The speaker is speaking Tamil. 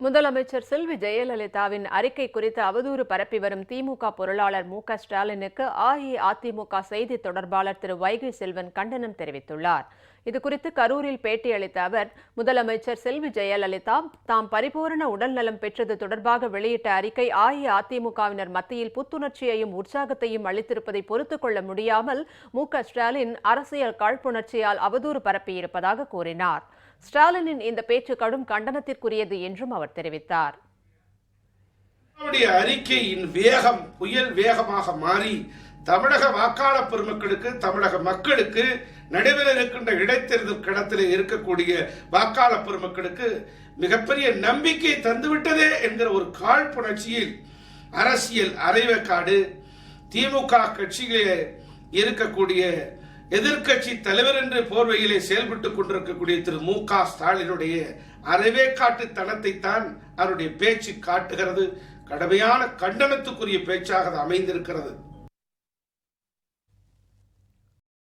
முதலமைச்சர் செல்வி ஜெயலலிதாவின் அறிக்கை குறித்து அவதூறு பரப்பி வரும் திமுக பொருளாளர் மு க ஸ்டாலினுக்கு அஇஅதிமுக செய்தி தொடர்பாளர் திரு வைகை செல்வன் கண்டனம் தெரிவித்துள்ளார். இதுகுறித்து கரூரில் பேட்டியளித்த அவர் முதலமைச்சர் செல்வி ஜெயலலிதா தாம் பரிபூரண உடல்நலம் பெற்றது தொடர்பாக வெளியிட்ட அறிக்கை அஇஅதிமுகவினர் மத்தியில் புத்துணர்ச்சியையும் உற்சாகத்தையும் அளித்திருப்பதை பொறுத்துக் கொள்ள முடியாமல் மு க ஸ்டாலின் அரசியல் காழ்ப்புணர்ச்சியால் அவதூறு பரப்பியிருப்பதாக கூறினார். ஸ்டாலினின் இந்த பேச்சு கடும் கண்டனத்திற்குரியது என்றும் அவர் தெரிவித்தார். அறிக்கையின் வேகம் புயல் வேகமாக மாறி தமிழக வாக்காளர் பெருமக்களுக்கு தமிழக மக்களுக்கு நடைபெற இருக்கின்ற இடைத்தேர்தல் கடத்தில் இருக்கக்கூடிய வாக்காளர் பெருமக்களுக்கு மிகப்பெரிய நம்பிக்கை தந்துவிட்டதே என்கிற ஒரு காழ்ப்புணர்ச்சியில் அரசியல் அரைவக்காடு திமுக கட்சியிலே இருக்கக்கூடிய எதிர்க்கட்சி தலைவர் என்ற போர்வையிலே செயல்பட்டுக் கொண்டிருக்கக்கூடிய திரு மு க ஸ்டாலினுடைய அறவே காட்டு தனத்தை தான் அவருடைய பேச்சு காட்டுகிறது. கடுமையான கண்டனத்துக்குரிய பேச்சாக அது அமைந்திருக்கிறது.